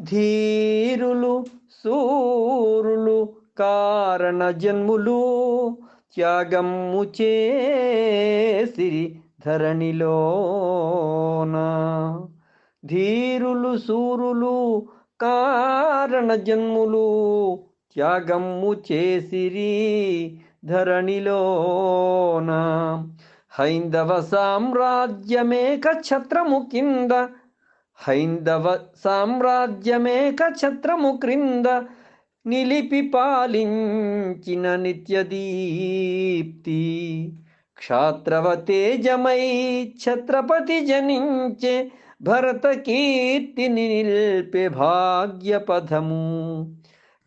ధీరులు సూరులు కారణ జన్ములు త్యాగము చేసిరి ధరణిలోన. ధీరులు సూరులు కారణ జన్ములు త్యాగము చేసిరి ధరణిలోన. హైందవ సామ్రాజ్యమేక ఛత్రము కింద హైందవ సామ్రాజ్యమేక ఛత్రము క్రింద నిలిపి పాలించిన నిత్యదీప్తి క్షాత్రవ తేజమై ఛత్రపతి జనించే భరత కీర్తిని నిల్పే భాగ్యపథము.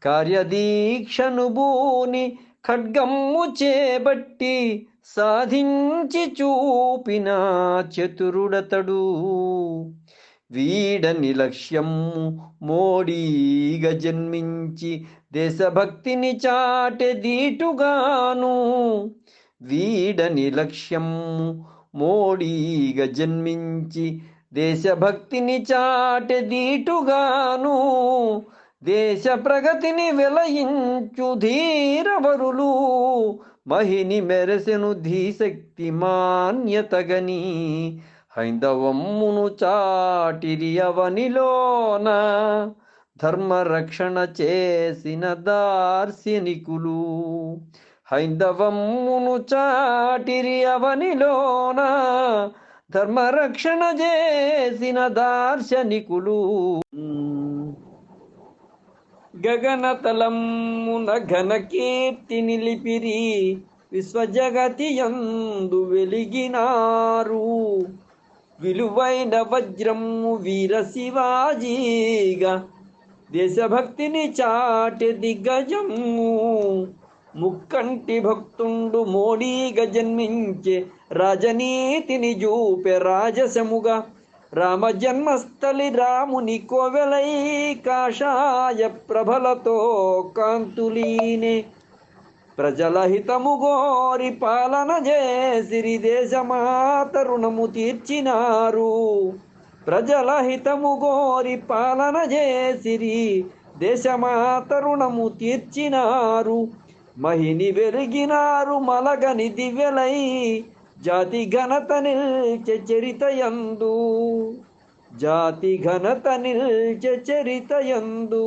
కార్యదీక్షను బూని ఖడ్గమ్ము చేబట్టి సాధించి చూపిన చతురుడతడు. వీడని లక్ష్యము మోడీగా జన్మించి దేశభక్తిని చాటె దీటుగాను. వీడని లక్ష్యము మోడీగా జన్మించి దేశభక్తిని చాటె దీటుగాను. దేశ ప్రగతిని వెలయించు ధీరవరులు మహిని మెరసెను ధీశక్తి మాన్యతగని. హైందవమ్మును చాటిరియవనిలోన ధర్మరక్షణ చేసిన దార్శనికులు. హైందవమ్మును చాటిరియవనిలోన ధర్మరక్షణ చేసిన దార్శనికులు. గగనతలమ్మున ఘనకీర్తి నిలిపిరి విశ్వజగతి యందు వెలిగినారు. విలువైన వజ్రము వీర శివాజీగా. దేశభక్తిని చాటి దిగ్గజము. ముక్కంటి భక్తుండు మోడీగా జన్మించే రాజనీతిని జూపె రాజసముగా. రామ జన్మస్థలి రాముని కోవెలై కాషాయ ప్రభలతో కాంతులీనే. ప్రజల హితము గోరి పాలన చేసిరి దేశమాత రుణము తీర్చినారు. ప్రజల హితము గోరి పాలన చేసిరి దేశమాత రుణము తీర్చినారు. మహిని వెలిగినారు మలగని దివ్యలై జాతి ఘనత నిల్చె చరితయందు జాతి ఘనత నిల్చె చరితయందు